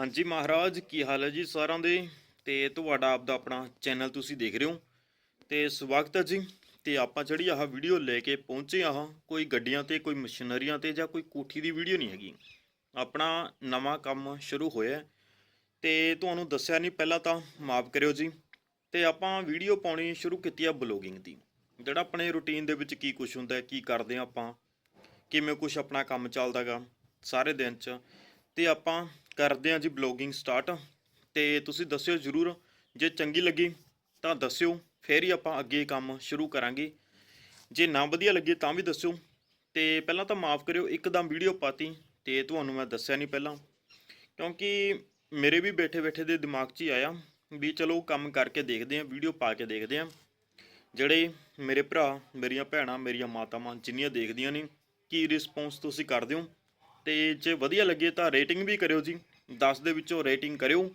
ਹਾਂਜੀ ਮਹਾਰਾਜ, ਕੀ ਹਾਲ ਹੈ ਜੀ ਸਾਰਿਆਂ ਦੇ? ਤੇ ਤੁਹਾਡਾ ਆਪਦਾ ਆਪਣਾ ਚੈਨਲ ਤੁਸੀਂ ਦੇਖ ਰਹੇ ਹੋ। ਤੇ ਸਵਾਗਤ ਹੈ ਜੀ। ਤੇ ਆਪਾਂ ਜਿਹੜੀ ਆਹ ਵੀਡੀਓ ਲੈ ਕੇ ਪਹੁੰਚੇ ਆਹ ਕੋਈ ਗੱਡੀਆਂ ਤੇ, ਕੋਈ ਮਸ਼ੀਨਰੀਆਂ ਤੇ ਜਾਂ ਕੋਈ ਕੋਠੀ ਦੀ ਵੀਡੀਓ ਨਹੀਂ ਹੈਗੀ। ਆਪਣਾ ਨਵਾਂ ਕੰਮ ਸ਼ੁਰੂ ਹੋਇਆ ਹੈ। ਤੇ ਤੁਹਾਨੂੰ ਦੱਸਿਆ ਨਹੀਂ ਪਹਿਲਾਂ ਤਾਂ ਮਾਫ ਕਰਿਓ ਜੀ। ਤੇ ਆਪਾਂ ਵੀਡੀਓ ਪਾਉਣੀ ਸ਼ੁਰੂ ਕੀਤੀ ਆ ਬਲੌਗਿੰਗ ਦੀ। ਜਿਹੜਾ ਆਪਣੇ ਰੁਟੀਨ ਦੇ ਵਿੱਚ ਕੀ ਕੁਝ ਹੁੰਦਾ ਕੀ ਕਰਦੇ ਆ ਆਪਾਂ, ਕਿਵੇਂ ਕੁਝ ਆਪਣਾ ਕੰਮ ਚੱਲਦਾਗਾ ਸਾਰੇ ਦਿਨ 'ਚ। ਤੇ ਆਪਾਂ ਕਰਦੇ ਹਾਂ ਜੀ ਬਲੌਗਿੰਗ ਸਟਾਰਟ ਤੇ ਤੁਸੀਂ ਦੱਸਿਓ ਜਰੂਰ, ਜੇ ਚੰਗੀ ਲੱਗੀ ਤਾਂ ਦੱਸਿਓ, ਫੇਰ ਹੀ ਆਪਾਂ ਅੱਗੇ ਕੰਮ ਸ਼ੁਰੂ ਕਰਾਂਗੇ। ਜੇ ਨਾ ਵਧੀਆ ਲੱਗੇ ਤਾਂ ਵੀ ਦੱਸਿਓ। ਤੇ ਪਹਿਲਾਂ ਤਾਂ ਮਾਫ ਕਰਿਓ, ਇੱਕਦਮ ਵੀਡੀਓ ਪਾਤੀ, ਤੇ ਤੁਹਾਨੂੰ ਮੈਂ ਦੱਸਿਆ ਨਹੀਂ ਪਹਿਲਾਂ। ਕਿਉਂਕਿ ਮੇਰੇ ਵੀ ਬੈਠੇ ਬੈਠੇ ਦੇ ਦਿਮਾਗ 'ਚ ਹੀ ਆਇਆ ਵੀ ਚਲੋ ਕੰਮ ਕਰਕੇ ਦੇਖਦੇ ਆਂ ਵੀਡੀਓ ਪਾ ਕੇ ਦੇਖਦੇ ਆਂ ਜਿਹੜੇ ਮੇਰੇ ਭਰਾ, ਮੇਰੀਆਂ ਭੈਣਾਂ, ਮੇਰੀਆਂ ਮਾਤਾਵਾਂ ਜਿੰਨੀਆਂ ਦੇਖਦੀਆਂ ਨੇ, ਕੀ ਰਿਸਪੌਂਸ ਤੁਸੀਂ ਕਰਦੇ ਹੋ? ਤੇ ਜੇ ਵਧੀਆ ਲੱਗੇ ਤਾਂ ਰੇਟਿੰਗ ਵੀ ਕਰਿਓ ਜੀ। 10 ਦੇ ਵਿੱਚੋਂ ਰੇਟਿੰਗ ਕਰਿਓ।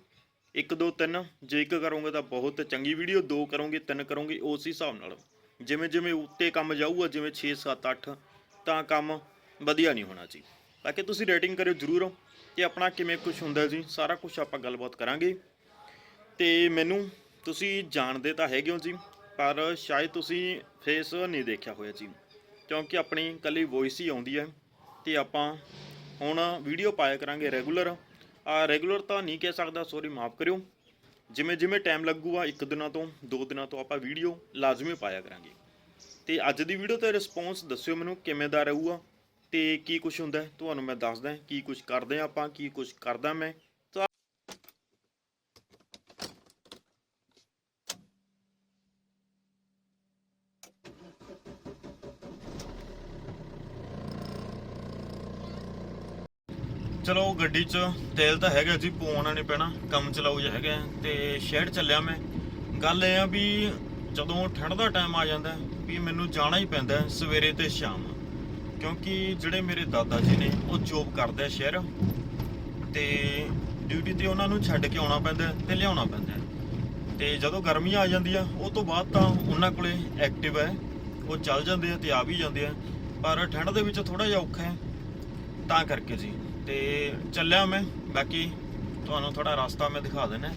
1 2 3 ਜੇ ਇੱਕ ਕਰੋਗੇ ਤਾਂ ਬਹੁਤ ਚੰਗੀ ਵੀਡੀਓ ਦੋ ਕਰੋਗੇ, ਤਿੰਨ ਕਰੋਗੇ, ਉਸ ਹਿਸਾਬ ਨਾਲ। ਜਿਵੇਂ ਜਿਵੇਂ ਉੱਤੇ ਕੰਮ ਜਾਊਗਾ, ਜਿਵੇਂ 6 7 8 ਤਾਂ ਕੰਮ ਵਧੀਆ ਨਹੀਂ ਹੋਣਾ ਜੀ। ਬਾਕੀ ਤੁਸੀਂ ਰੇਟਿੰਗ ਕਰਿਓ, ਜਰੂਰ। ਕਿ ਆਪਣਾ ਕਿਵੇਂ ਕੁਝ ਹੁੰਦਾ ਜੀ, ਸਾਰਾ ਕੁਝ ਆਪਾਂ ਗੱਲਬਾਤ ਕਰਾਂਗੇ। ਤੇ ਮੈਨੂੰ ਤੁਸੀਂ ਜਾਣਦੇ ਤਾਂ ਹੈਗੇ ਹੋ ਜੀ, ਪਰ ਸ਼ਾਇਦ ਤੁਸੀਂ ਫੇਸ ਨਹੀਂ ਦੇਖਿਆ ਹੋਇਆ ਜੀ। ਕਿਉਂਕਿ ਆਪਣੀ ਕੱਲੀ ਵੌਇਸ ਹੀ ਆਉਂਦੀ ਹੈ। ਤੇ ਆਪਾਂ ਹੁਣ ਵੀਡੀਓ ਪਾਇਆ ਕਰਾਂਗੇ ਰੈਗੂਲਰ ਰੈਗੂਲਰ ਤਾਂ ਨਹੀਂ ਕਹਿ ਸਕਦਾ ਸੌਰੀ ਮਾਫ ਕਰਿਓ। ਜਿਵੇਂ ਜਿਵੇਂ ਟਾਈਮ ਲੱਗੂਗਾ, ਇੱਕ ਦਿਨਾਂ ਤੋਂ, ਦੋ ਦਿਨਾਂ ਤੋਂ ਆਪਾਂ ਵੀਡੀਓ ਲਾਜ਼ਮੀ ਪਾਇਆ ਕਰਾਂਗੇ। ਤੇ ਅੱਜ ਦੀ ਵੀਡੀਓ ਤੇ ਰਿਸਪੌਂਸ ਦੱਸਿਓ ਮੈਨੂੰ, ਕਿਵੇਂ ਦਾ ਰਹੂਗਾ ਤੇ ਕੀ ਕੁਝ ਹੁੰਦਾ ਤੁਹਾਨੂੰ ਮੈਂ ਦੱਸਦਾ ਕੀ ਕੁਝ ਕਰਦੇ ਆ ਆਪਾਂ, ਕੀ ਕੁਝ ਕਰਦਾ ਮੈਂ ਤਾਂ ਚਲੋ ਗੱਡੀ 'ਚ ਤੇਲ ਤਾਂ ਹੈਗਾ ਜੀ ਪਵਾਉਣਾ ਨਹੀਂ ਪੈਣਾ, ਕੰਮ ਚਲਾਊ ਜਿਹਾ ਹੈਗਾ ਤੇ ਸ਼ਹਿਰ ਚੱਲਿਆ ਮੈਂ। ਗੱਲ ਇਹ ਆ ਵੀ ਜਦੋਂ ਠੰਡ ਦਾ ਟਾਈਮ ਆ ਜਾਂਦਾ, ਵੀ ਮੈਨੂੰ ਜਾਣਾ ਹੀ ਪੈਂਦਾ ਸਵੇਰੇ ਤੇ ਸ਼ਾਮ। ਕਿਉਂਕਿ ਜਿਹੜੇ ਮੇਰੇ ਦਾਦਾ ਜੀ ਨੇ, ਉਹ ਜੋਬ ਕਰਦੇ ਆ ਸ਼ਹਿਰ। ਤੇ ਡਿਊਟੀ ਤੇ ਉਹਨਾਂ ਨੂੰ ਛੱਡ ਕੇ ਆਉਣਾ ਪੈਂਦਾ ਹੈ ਤੇ ਲਿਆਉਣਾ ਪੈਂਦਾ। ਹੈ। ਤੇ ਜਦੋਂ ਗਰਮੀ ਆ ਜਾਂਦੀ ਆ, ਉਹ ਤੋਂ ਬਾਅਦ ਤਾਂ ਉਹਨਾਂ ਕੋਲੇ ਐਕਟਿਵ ਹੈ ਉਹ ਚੱਲ ਜਾਂਦੇ ਆ ਤੇ ਆ ਵੀ ਜਾਂਦੇ ਆ। ਪਰ ਠੰਡ ਦੇ ਵਿੱਚ ਥੋੜਾ ਜਿਹਾ ਔਖਾ ਹੈ। ਤਾਂ ਕਰਕੇ ਜੀ। ਤੇ ਚੱਲਿਆ ਮੈਂ। ਬਾਕੀ ਤੁਹਾਨੂੰ ਥੋੜਾ ਰਸਤਾ ਮੈਂ ਦਿਖਾ ਦੇਣਾ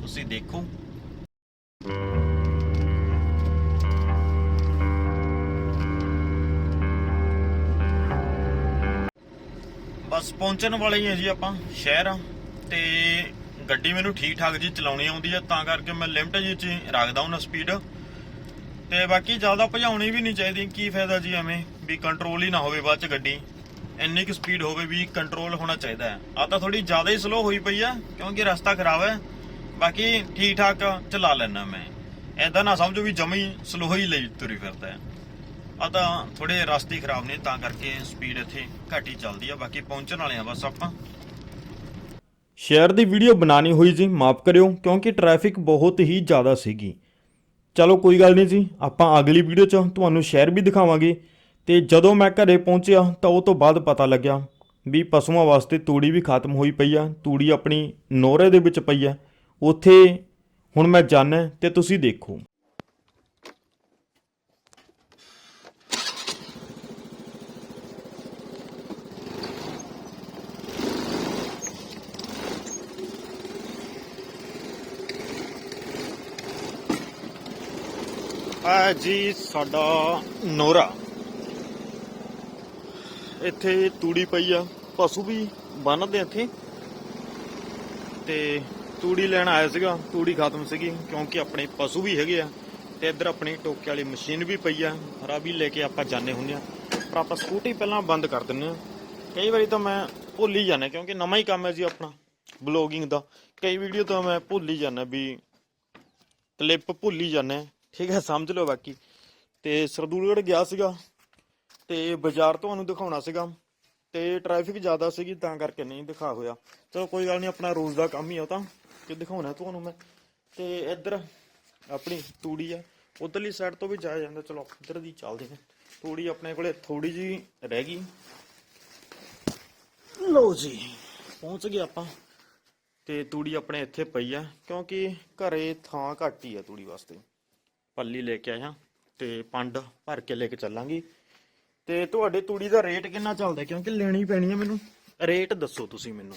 ਤੁਸੀਂ ਦੇਖੋ। ਬਸ ਪਹੁੰਚਣ ਵਾਲੇ ਹੀ ਆ ਜੀ ਆਪਾਂ, ਸ਼ਹਿਰ ਤੇ ਗੱਡੀ ਮੈਨੂੰ ਠੀਕ ਠਾਕ ਜੀ ਚਲਾਉਣੀ ਆਉਂਦੀ ਹੈ ਤਾਂ ਕਰਕੇ ਮੈਂ ਲਿਮਟ ਜੀ ਚ ਰੱਖਦਾ ਹਾਂ ਸਪੀਡ। ਤੇ ਬਾਕੀ ਜ਼ਿਆਦਾ ਭਜਾਉਣੀ ਵੀ ਨਹੀਂ ਚਾਹੀਦੀ। ਕੀ ਫਾਇਦਾ ਜੀ ਐਵੇਂ, ਵੀ ਕੰਟਰੋਲ ਹੀ ਨਾ ਹੋਵੇ ਬਾਅਦ ਚ ਗੱਡੀ। ਇੰਨੀ ਕੁ ਸਪੀਡ ਹੋਵੇ ਵੀ ਕੰਟਰੋਲ ਹੋਣਾ ਚਾਹੀਦਾ ਹੈ। ਆ ਤਾਂ ਥੋੜੀ ਜ਼ਿਆਦਾ ਹੀ ਸਲੋ ਹੋਈ ਪਈ ਆ, ਕਿਉਂਕਿ ਰਸਤਾ ਖਰਾਬ ਹੈ। ਬਾਕੀ ਠੀਕ ਠਾਕ ਚਲਾ ਲੈਣਾ ਮੈਂ। ਐਦਾਂ ਨਾ ਸਮਝੋ ਵੀ ਜਮੀ ਸਲੋ ਹੀ ਲਈ ਤੁਰੀ ਫਿਰਦਾ ਹੈ। ਆ ਤਾਂ ਥੋੜੇ ਰਸਤੇ ਖਰਾਬ ਨੇ, ਤਾਂ ਕਰਕੇ ਸਪੀਡ ਇੱਥੇ ਘੱਟ ਹੀ ਚੱਲਦੀ ਆ। ਬਾਕੀ ਪਹੁੰਚਣ ਵਾਲੇ ਆ ਬਸ ਆਪਾਂ। ਸ਼ਹਿਰ ਦੀ ਵੀਡੀਓ ਬਣਾਣੀ ਹੋਈ ਜੀ ਮਾਫ ਕਰਿਓ, ਕਿਉਂਕਿ ਟ੍ਰੈਫਿਕ ਬਹੁਤ ਹੀ ਜ਼ਿਆਦਾ ਸੀਗੀ। ਚਲੋ ਕੋਈ ਗੱਲ ਨਹੀਂ ਜੀ, ਆਪਾਂ ਅਗਲੀ ਵੀਡੀਓ 'ਚ ਤੁਹਾਨੂੰ ਸ਼ਹਿਰ ਵੀ ਦਿਖਾਵਾਂਗੇ। ਤੇ ਜਦੋਂ ਮੈਂ ਘਰੇ ਪਹੁੰਚਿਆ ਤਾਂ ਉਹ ਤੋਂ ਬਾਅਦ ਪਤਾ ਲੱਗਿਆ ਵੀ ਪਸ਼ੂਆਂ ਵਾਸਤੇ ਤੂੜੀ ਵੀ ਖਤਮ ਹੋਈ ਪਈ ਆ, ਤੂੜੀ ਆਪਣੀ ਨੋਰੇ ਦੇ ਵਿੱਚ ਪਈ ਆ। ਉੱਥੇ ਹੁਣ ਮੈਂ ਜਾਣਾ ਤੇ ਤੁਸੀਂ ਦੇਖੋ। ਆ ਜੀ, ਸਾਡਾ ਨੋਰਾ ਇੱਥੇ ਤੂੜੀ ਪਈ ਆ, ਪਸ਼ੂ ਵੀ ਬੰਨਦੇ ਇੱਥੇ। ਤੇ ਤੂੜੀ ਲੈਣ ਆਇਆ ਸੀਗਾ, ਤੂੜੀ ਖਤਮ ਸੀਗੀ, ਕਿਉਂਕਿ ਆਪਣੇ ਪਸ਼ੂ ਵੀ ਹੈਗੇ ਆ ਤੇ ਇੱਧਰ ਆਪਣੀ ਟੋਕੇ ਵਾਲੀ ਮਸ਼ੀਨ ਵੀ ਪਈ ਆ, ਹਰਾ ਵੀ ਲੈ ਕੇ ਆਪਾਂ ਜਾਂਦੇ ਹੁੰਦੇ ਆ। ਪਰ ਆਪਾਂ ਸਕੂਟੀ ਪਹਿਲਾਂ ਬੰਦ ਕਰ ਦਿੰਨੇ ਆ। ਕਈ ਵਾਰੀ ਤਾਂ ਮੈਂ ਭੁੱਲ ਹੀ ਜਾਂਦਾ, ਕਿਉਂਕਿ ਨਵਾਂ ਹੀ ਕੰਮ ਹੈ ਜੀ ਆਪਣਾ ਬਲੌਗਿੰਗ ਦਾ। ਕਈ ਵੀਡੀਓ ਤਾਂ ਮੈਂ ਭੁੱਲ ਹੀ ਜਾਂਦਾ ਵੀ ਕਲਿੱਪ ਭੁੱਲ ਹੀ ਜਾਂਦਾ। ਠੀਕ ਹੈ, ਸਮਝ ਲਓ ਬਾਕੀ। ਤੇ ਸਰਦੂਲਗੜ ਗਿਆ ਸੀਗਾ ਤੇ ਬਾਜ਼ਾਰ ਤੁਹਾਨੂੰ ਦਿਖਾਉਣਾ ਸੀਗਾ ਤੇ ਟ੍ਰੈਫਿਕ ਜ਼ਿਆਦਾ ਸੀਗੀ, ਤਾਂ ਕਰਕੇ ਨਹੀਂ ਦਿਖਾ ਹੋਇਆ। ਚਲੋ ਕੋਈ ਗੱਲ ਨਹੀਂ, ਆਪਣਾ ਰੋਜ਼ ਦਾ ਕੰਮ ਹੀ ਆ ਤਾਂ ਕਿ ਦਿਖਾਉਣਾ ਤੁਹਾਨੂੰ ਮੈਂ। ਤੇ ਇੱਧਰ ਆਪਣੀ ਤੂੜੀ ਆ, ਉਧਰਲੀ ਸਾਈਡ ਤੋਂ ਵੀ ਜਾਇਆ ਜਾਂਦਾ। ਚਲੋ, ਇੱਧਰ ਦੀ ਚੱਲਦੇ ਹਾਂ। ਤੂੜੀ ਆਪਣੇ ਕੋਲੇ ਥੋੜੀ ਜੀ ਰਹਿ ਗਈ। ਲੋ ਜੀ, ਪਹੁੰਚ ਗਏ ਆਪਾਂ। ਤੇ ਤੂੜੀ ਆਪਣੇ ਇੱਥੇ ਪਈ ਆ, ਕਿਉਂਕਿ ਘਰੇ ਥਾਂ ਘੱਟ ਹੀ ਆ ਤੂੜੀ ਵਾਸਤੇ। ਪੱਲੀ ਲੈ ਕੇ ਆਇਆ, ਤੇ ਪੰਡ ਭਰ ਕੇ ਲੈ ਕੇ ਚੱਲਾਂਗੇ। ਤੇ ਤੁਹਾਡੇ ਤੂੜੀ ਦਾ ਰੇਟ ਕਿੰਨਾ ਚੱਲਦਾ? ਕਿਉਂਕਿ ਲੈਣੀ ਪੈਣੀ ਹੈ ਮੈਨੂੰ। ਰੇਟ ਦੱਸੋ ਤੁਸੀਂ ਮੈਨੂੰ।